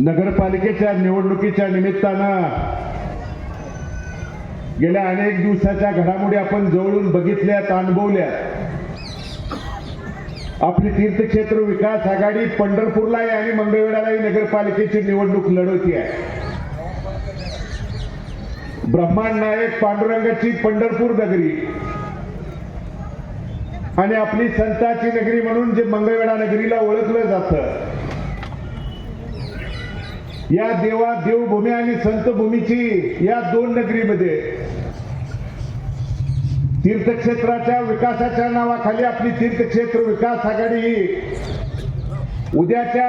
नगरपालिकेच्या निवडणुकीच्या निमित्तानं गेल्या अनेक दिवसाच्या घडामोडी आपण जवळून बघितल्यात अनुभवल्या आपली तीर्थक्षेत्र विकास आघाडी पंढरपूरलाही आणि मंगळवेढालाही नगरपालिकेची निवडणूक लढवती आहे. ब्रह्मांड नायक पांडुरंगाची पंढरपूर नगरी आणि आपली संताची नगरी म्हणून जे मंगळवेढा नगरीला ओळखलं जातं. या देवा देवभूमी आणि संतभूमीची या दोन नगरीमध्ये तीर्थक्षेत्राच्या विकासाच्या नावाखाली आपली तीर्थक्षेत्र विकास आघाडी ही उद्याच्या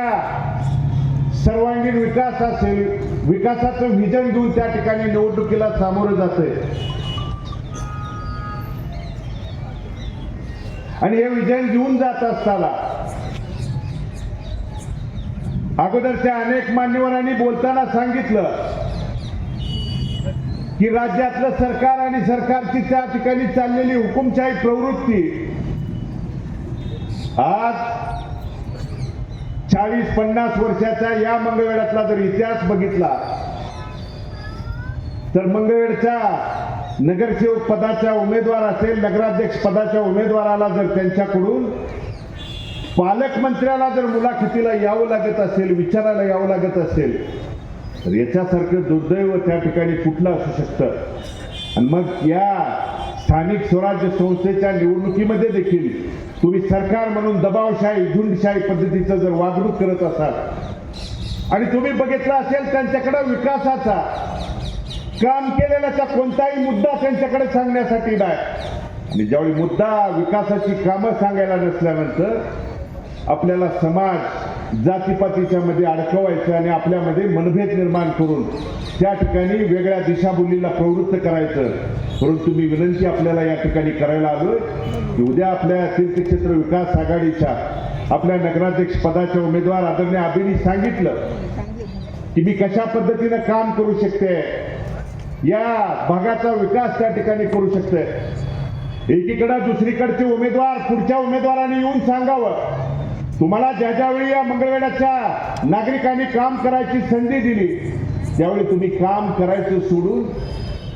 सर्वांगीण विकास असेल विकासाचं विजन घेऊन त्या ठिकाणी निवडणुकीला सामोरं जात आणि हे विजन घेऊन जात असताना अगोदरच्या अनेक मान्यवरांनी बोलताना सांगितलं की राज्यातलं सरकार आणि सरकारची त्या ठिकाणी चाललेली हुकुमशाही प्रवृत्ती आज चाळीस पन्नास वर्षाचा या मंगळवेढ्यातला जर इतिहास बघितला तर मंगळवेढच्या नगरसेवक पदाच्या उमेदवार असेल नगराध्यक्ष पदाच्या उमेदवाराला जर त्यांच्याकडून पालकमंत्र्याला जर मुलाखतीला यावं लागत असेल विचारायला यावं लागत असेल तर याच्यासारखं दुर्दैव त्या ठिकाणी कुठलं असू शकतं? आणि मग या स्थानिक स्वराज्य संस्थेच्या निवडणुकीमध्ये देखील तुम्ही सरकार म्हणून दबावशाही झुंडशाही पद्धतीचं जर वागणूक करत असाल आणि तुम्ही बघितलं असेल त्यांच्याकडे विकासाचा काम केलेल्याचा कोणताही मुद्दा त्यांच्याकडे सांगण्यासाठी नाही. आणि ज्यावेळी मुद्दा विकासाची कामं सांगायला नसल्यानंतर आपल्याला समाज जातीपातीच्या मध्ये अडकवायचं आणि आपल्यामध्ये मनभेद निर्माण करून त्या ठिकाणी वेगळ्या दिशाभूलीला प्रवृत्त करायचं. परंतु मी विनंती आपल्याला या ठिकाणी करायला आलोय की उद्या आपल्या तीर्थक्षेत्र विकास आघाडीच्या आपल्या नगराध्यक्ष पदाच्या उमेदवार आदरणीय आबीनी सांगितलं की मी कशा पद्धतीनं काम करू शकते? या भागाचा विकास त्या ठिकाणी करू शकते. एकीकडे दुसरीकडचे उमेदवार पुढच्या उमेदवारांनी येऊन सांगावं. तुम्हाला ज्या ज्यावेळी या मंगळवेड्याच्या नागरिकांनी काम करायची संधी दिली त्यावेळी तुम्ही काम करायचं सोडून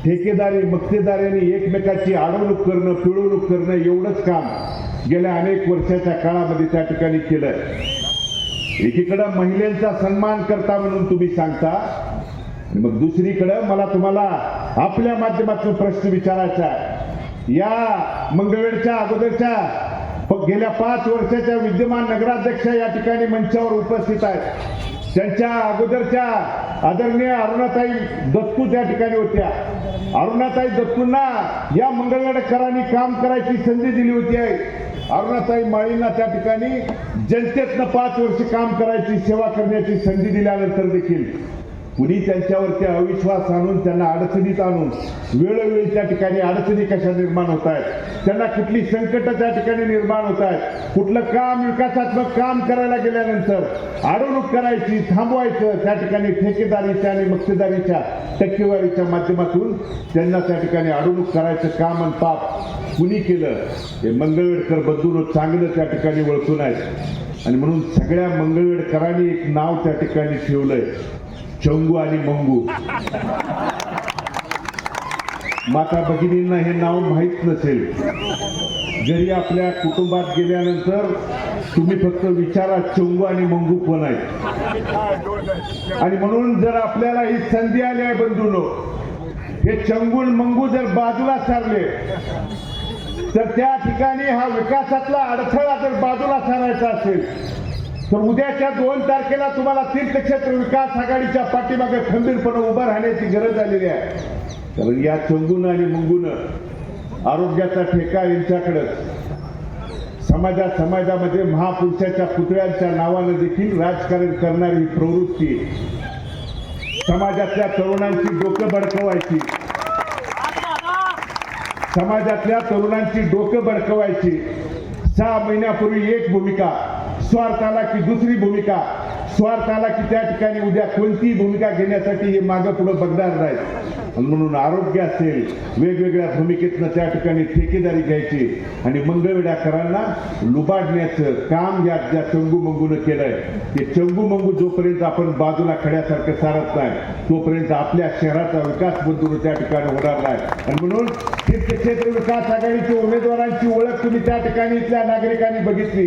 ठेकेदारी मक्तेदारी एकमेकाची अडवणूक करणं पिळवणूक करणं एवढंच काम गेल्या अनेक वर्षाच्या काळामध्ये त्या ठिकाणी केलं एकीकडं महिलांचा सन्मान करता म्हणून तुम्ही सांगता आणि मग दुसरीकडं मला तुम्हाला आपल्या माध्यमातून प्रश्न विचारायचा या मंगळवेडच्या अगोदरच्या गेल्या पाच वर्षाच्या विद्यमान नगराध्यक्ष या ठिकाणी मंचावर उपस्थित आहेत. त्यांच्या अगोदरच्या आदरणीय अरुणाताई दत्तू त्या ठिकाणी होत्या. अरुणाताई दत्तूंना या मंगळगडकरांनी काम करायची संधी दिली होती. आहे अरुणाताई माळींना त्या ठिकाणी जनतेतनं पाच वर्ष काम करायची सेवा करण्याची संधी दिल्यानंतर देखील कुणी त्यांच्यावरती अविश्वास आणून त्यांना अडचणीत आणून वेळोवेळी त्या ठिकाणी अडचणी कशा निर्माण होत आहेत? त्यांना कुठली संकट त्या ठिकाणी निर्माण होत आहेत? कुठलं काम विकासात्मक काम करायला गेल्यानंतर अडवणूक करायची थांबवायचं त्या ठिकाणी ठेकेदारीच्या आणि मक्तेदारीच्या टक्केवारीच्या माध्यमातून त्यांना त्या ठिकाणी अडवणूक करायचं काम आणि पाप कुणी केलं? हे मंगळवेडकर बंधून चांगलं त्या ठिकाणी ओळखून आहेत. आणि म्हणून सगळ्या मंगळवेडकरांनी एक नाव त्या ठिकाणी ठेवलंय. चंगू आणि मंगू. माता भगिनींना हे नाव माहीत नसेल. जरी आपल्या कुटुंबात गेल्यानंतर तुम्ही फक्त विचारा चंगू आणि मंगू कोण आहेत. आणि म्हणून जर आपल्याला ही संधी आली आहे बंधून हे चंगून मंगू जर बाजूला सारले तर त्या ठिकाणी हा विकासातला अडथळा जर बाजूला सारायचा असेल तर उद्याच्या दोन तारखेला तुम्हाला तीर्थक्षेत्र विकास आघाडीच्या पाठीमागे खंबीरपणे उभं राहण्याची गरज आलेली आहे. कारण या चंगून आणि मुंगून आरोग्याचा ठेका यांच्याकडं. समाजा समाजामध्ये महापुरुषाच्या पुतळ्यांच्या नावानं देखील राजकारण करणारी ही प्रवृत्ती. समाजातल्या तरुणांची डोकं भडकवायची. समाजातल्या तरुणांची डोकं भडकवायची. सहा महिन्यापूर्वी एक भूमिका. स्वार्थाला की दुसरी भूमिका. स्वार्थाला की त्या ठिकाणी उद्या कोणतीही भूमिका घेण्यासाठी हे मागं पुढं बघणार नाहीत. म्हणून आरोग्य असेल वेगवेगळ्या भूमिकेतनं त्या ठिकाणी ठेकेदारी घ्यायची. आणि मंगळवेड्याकरांना लुबाडण्याचं काम या ज्या चंगू मंगूनं केलंय ते चंगू मंगू जोपर्यंत आपण बाजूला खड्यासारखं सारत नाही तोपर्यंत आपल्या शहराचा विकास बंधून त्या ठिकाणी होणार नाही. आणि म्हणून तीर्थक्षेत्र विकास आघाडीच्या उमेदवारांची ओळख तुम्ही त्या ठिकाणी इथल्या नागरिकांनी बघितली.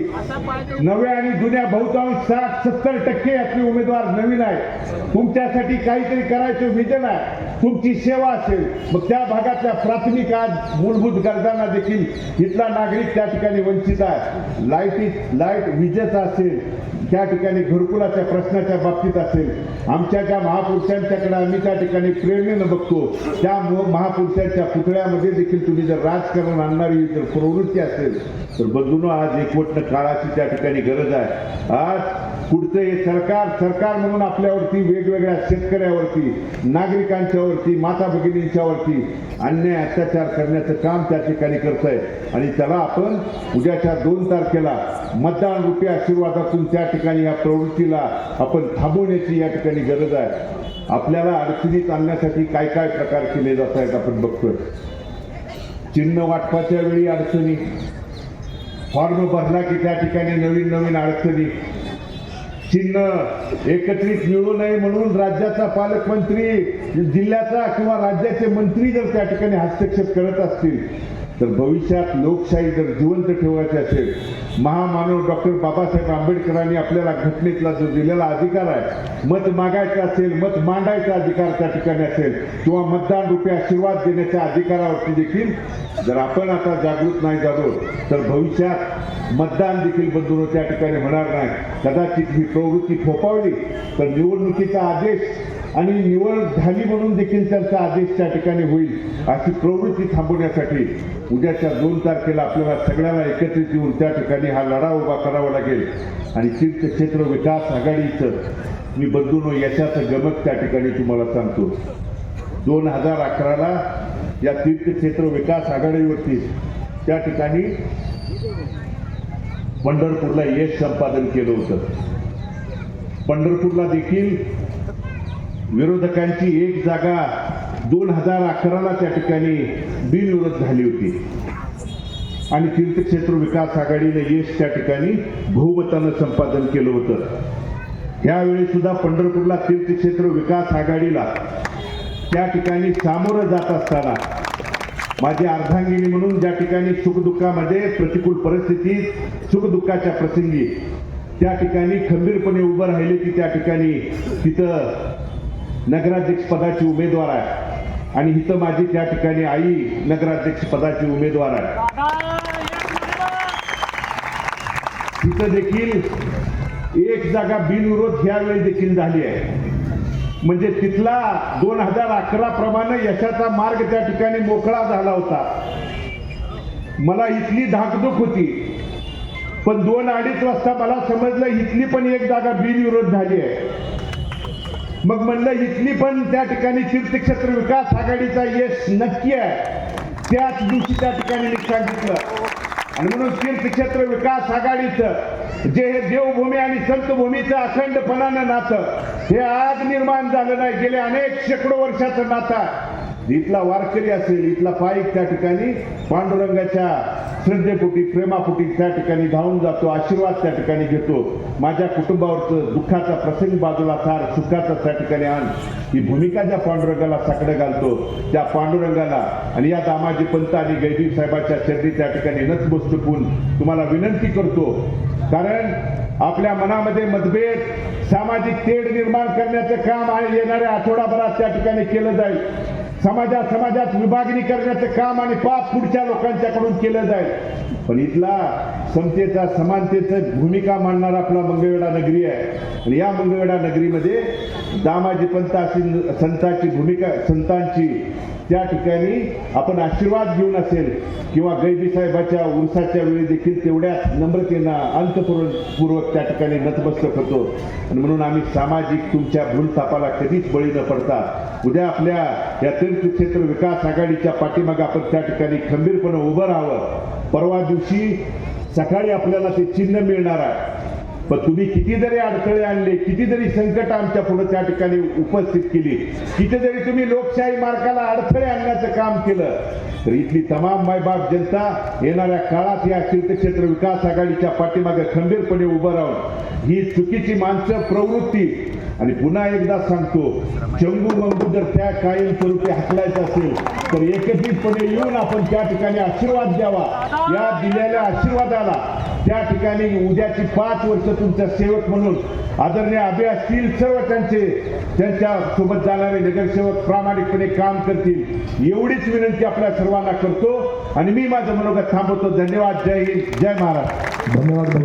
नव्या आणि जुन्या बहुतांश साठ सत्तर टक्के आपले उमेदवार नवीन आहेत. तुमच्यासाठी काहीतरी करायचं विजन आहे. तुमची सेवा असेल मग त्या भागातल्या प्राथमिक आज मूलभूत गरजांना देखील इथला नागरिक त्या ठिकाणी वंचित आहे. लाईटी लाइट विजेचा असेल त्या ठिकाणी घरकुलाच्या प्रश्नाच्या बाबतीत असेल. आमच्या ज्या महापुरुषांच्याकडे आम्ही त्या ठिकाणी प्रेरणेनं बघतो त्या महापुरुषांच्या पुतळ्यामध्ये देखील तुम्ही जर राजकारण आणणारी जर प्रवृत्ती असेल तर बंधून आज एकवटनं काळाची त्या ठिकाणी गरज आहे. आज पुढचं हे सरकार सरकार म्हणून आपल्यावरती वेगवेगळ्या शेतकऱ्यावरती नागरिकांच्यावरती माता भगिनींच्यावरती अन्याय अत्याचार करण्याचं काम त्या ठिकाणी करत आहे आणि त्याला आपण उद्याच्या दोन तारखेला मतदान रूपी आशीर्वादातून त्या ठिकाणी या प्रवृत्तीला आपण थांबवण्याची या ठिकाणी गरज आहे. आपल्याला अडचणीत आणण्यासाठी काय काय प्रकार केले जात आहेत आपण बघतोय. चिन्ह वाटपाच्या वेळी अडचणी. फॉर्म भरला की त्या ठिकाणी नवीन नवीन अडचणी. चिन्ह एकत्रित मिळू नये म्हणून राज्याचा पालकमंत्री जिल्ह्याचा किंवा राज्याचे मंत्री जर त्या ठिकाणी हस्तक्षेप करत असतील तर भविष्यात लोकशाही जर जिवंत ठेवायची असेल महामानव डॉक्टर बाबासाहेब आंबेडकरांनी आपल्याला घटनेतला जो दिलेला अधिकार आहे मत मागायचा असेल मत मांडायचा अधिकार त्या ठिकाणी असेल किंवा मतदान रुपये आशीर्वाद देण्याच्या अधिकारावरती देखील जर आपण आता जागृत नाही झालो तर भविष्यात मतदान देखील बंधून त्या ठिकाणी होणार नाही. कदाचित ही प्रवृत्ती फोपावली तर निवडणुकीचा आदेश आणि निवड झाली म्हणून देखील त्यांचा आदेश त्या ठिकाणी होईल अशी प्रवृत्ती थांबवण्यासाठी उद्याच्या दोन तारखेला आपल्याला सगळ्यांना एकत्रित येऊन त्या ठिकाणी हा लढा उभा करावा लागेल. आणि तीर्थक्षेत्र विकास आघाडीचं मी बंधूनो यशाचं गमक त्या ठिकाणी तुम्हाला सांगतो. दोन हजार अकराला या तीर्थक्षेत्र विकास आघाडीवरती त्या ठिकाणी पंढरपूरला यश संपादन केलं होतं. पंढरपूरला देखील विरोधकांची एक जागा दोन हजार अकराला त्या ठिकाणी बिनविरोध झाली होती. आणि तीर्थक्षेत्र विकास आघाडीने यश त्या ठिकाणी बहुमतानं संपादन केलं होतं. यावेळी सुद्धा पंढरपूरला तीर्थक्षेत्र विकास आघाडीला त्या ठिकाणी सामोरं जात असताना माझी अर्धांगिनी म्हणून ज्या ठिकाणी सुखदुःखामध्ये प्रतिकूल परिस्थितीत सुखदुःखाच्या प्रसंगी त्या ठिकाणी खंबीरपणे उभं राहिले की त्या ठिकाणी तिथं नगराध्यक्ष पदाची उमेदवार आहे. आणि इथं माझी त्या ठिकाणी आई नगराध्यक्ष पदाची उमेदवार आहे. तिथं देखील एक जागा बिनविरोध यावेळी देखील झाली आहे. म्हणजे तिथला दोन हजार अकरा प्रमाणे यशाचा मार्ग त्या ठिकाणी मोकळा झाला होता. मला इथली धाकधूक होती. पण दोन अडीच वाजता मला समजलं इथली पण एक जागा बिनविरोध झाली आहे. मग म्हणलं इथली पण त्या ठिकाणी तीर्थक्षेत्र विकास आघाडीचा यश नक्की आहे. त्याच दिवशी त्या ठिकाणी मी सांगितलं. आणि म्हणून तीर्थक्षेत्र विकास आघाडीचं जे हे देवभूमी आणि संतभूमीचं अखंडपणानं नातं हे आज निर्माण झालं नाही. गेले अनेक शेकडो वर्षाचं नातं आहे. इथला वारकरी असेल इथला पाईक त्या ठिकाणी पांडुरंगाच्या श्रद्धेपोटी प्रेमापोटी त्या ठिकाणी धावून जातो आशीर्वाद त्या ठिकाणी घेतो. माझ्या कुटुंबावरचं दुःखाचा प्रसंग बाजूला सार सुखाचा त्या ठिकाणी आण. ही भूमिका ज्या पांडुरंगाला साकडं घालतो त्या पांडुरंगाला आणि या दामाजी पंत आणि गैदी साहेबाच्या चरणी त्या ठिकाणी नतमस्तकून तुम्हाला विनंती करतो. कारण आपल्या मनामध्ये मतभेद सामाजिक तेढ निर्माण करण्याचं काम आहे येणाऱ्या आठवडाभरात त्या ठिकाणी केलं जाईल. समाजात समाजात विभागणी करण्याचं काम आणि पाप पुढच्या लोकांच्याकडून केलं जाईल. पण इथला समतेचा समानतेचं भूमिका मांडणारा आपला मंगळवेढा नगरी आहे. आणि या मंगळवेढा नगरीमध्ये दामाजी पंत अशी संतांची भूमिका संतांची त्या ठिकाणी आपण आशीर्वाद घेऊन असेल किंवा गैबी साहेबाच्या उरसाच्या वेळी देखील तेवढ्याच नम्रतेनं अंतपूर्वक त्या ठिकाणी नतमस्तक होतो. आणि म्हणून आम्ही सामाजिक तुमच्या भूलतापाला कधीच बळी न पडता उद्या आपल्या या तीर्थक्षेत्र विकास आघाडीच्या पाठीमागे आपण त्या ठिकाणी खंबीरपणे उभं राहावं. परवा दिवशी सकाळी आपल्याला ते चिन्ह मिळणार आहे. पण तुम्ही किती जरी अडथळे आणले किती जरी संकट आमच्या पुढे त्या ठिकाणी उपस्थित केली. किती जरी तुम्ही लोकशाही मार्गाला अडथळे आणण्याचं काम केलं. तर इथली तमाम मायबाप जनता येणाऱ्या काळात या तीर्थक्षेत्र विकास आघाडीच्या पाठीमागे खंबीरपणे उभं राहून ही चुकीची माणसं प्रवृत्ती आणि पुन्हा एकदा सांगतो चंगू मंगू जर त्या कायमस्वरूपी हाकलायचं असेल तर एकत्रितपणे येऊन आपण त्या ठिकाणी आशीर्वाद द्यावा. या दिलेल्या आशीर्वादाला त्या ठिकाणी उद्याची पाच वर्ष तुमच्या सेवक म्हणून आदरणीय अभे असतील सर्व त्यांचे त्यांच्यासोबत जाणारे नगरसेवक प्रामाणिकपणे काम करतील. एवढीच विनंती आपल्या सर्वांना करतो. आणि मी माझं मनोगत थांबवतो. धन्यवाद. जय हिंद. जय महाराष्ट्र. धन्यवाद.